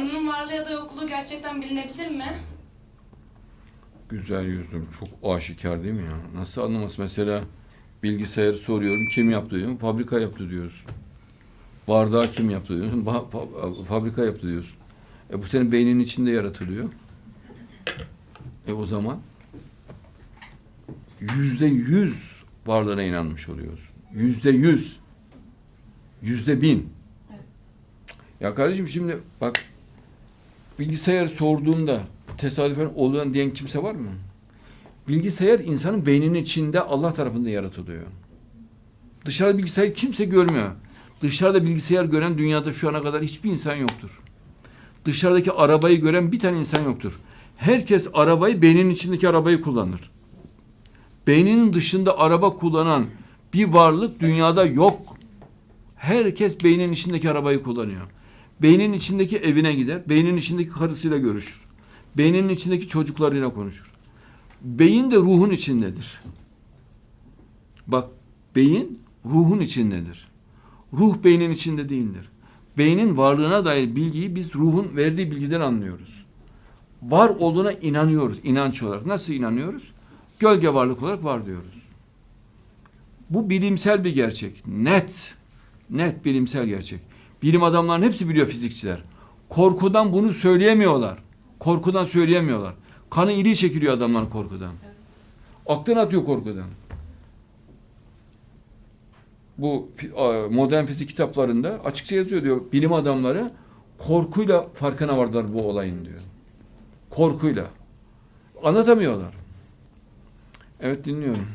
Tanrı'nın varlığı ya da yokluğu gerçekten bilinebilir mi? Güzel yüzüm çok aşikar değil mi ya? Nasıl anlamaz mesela bilgisayarı soruyorum kim yaptı diyorum fabrika yaptı diyorsun. Bardağı kim yaptı diyorsun ba- fa- fabrika yaptı diyorsun. E bu senin beyninin içinde yaratılıyor. E o zaman yüzde yüz varlığına inanmış oluyorsun. Yüzde yüz. Yüzde bin. Evet. Ya kardeşim şimdi bak bilgisayar sorduğunda tesadüfen olan diyen kimse var mı? Bilgisayar insanın beyninin içinde Allah tarafından yaratılıyor. Dışarıda bilgisayar kimse görmüyor. Dışarıda bilgisayar gören dünyada şu ana kadar hiçbir insan yoktur. Dışarıdaki arabayı gören bir tane insan yoktur. Herkes arabayı beyninin içindeki arabayı kullanır. Beyninin dışında araba kullanan bir varlık dünyada yok. Herkes beynin içindeki arabayı kullanıyor. Beynin içindeki evine gider, beynin içindeki karısıyla görüşür. Beynin içindeki çocuklarıyla konuşur. Beyin de ruhun içindedir. Bak, beyin ruhun içindedir. Ruh beynin içinde değildir. Beynin varlığına dair bilgiyi biz ruhun verdiği bilgiden anlıyoruz. Var olduğuna inanıyoruz, inanç olarak. Nasıl inanıyoruz? Gölge varlık olarak var diyoruz. Bu bilimsel bir gerçek. Net. Net bilimsel gerçek. Bilim adamlarının hepsi biliyor fizikçiler. Korkudan bunu söyleyemiyorlar. Korkudan söyleyemiyorlar. Kanı iliği çekiliyor adamlar korkudan. Aklını atıyor korkudan. Bu modern fizik kitaplarında açıkça yazıyor diyor. Bilim adamları korkuyla farkına vardılar bu olayın diyor. Korkuyla. Anlatamıyorlar. Evet dinliyorum.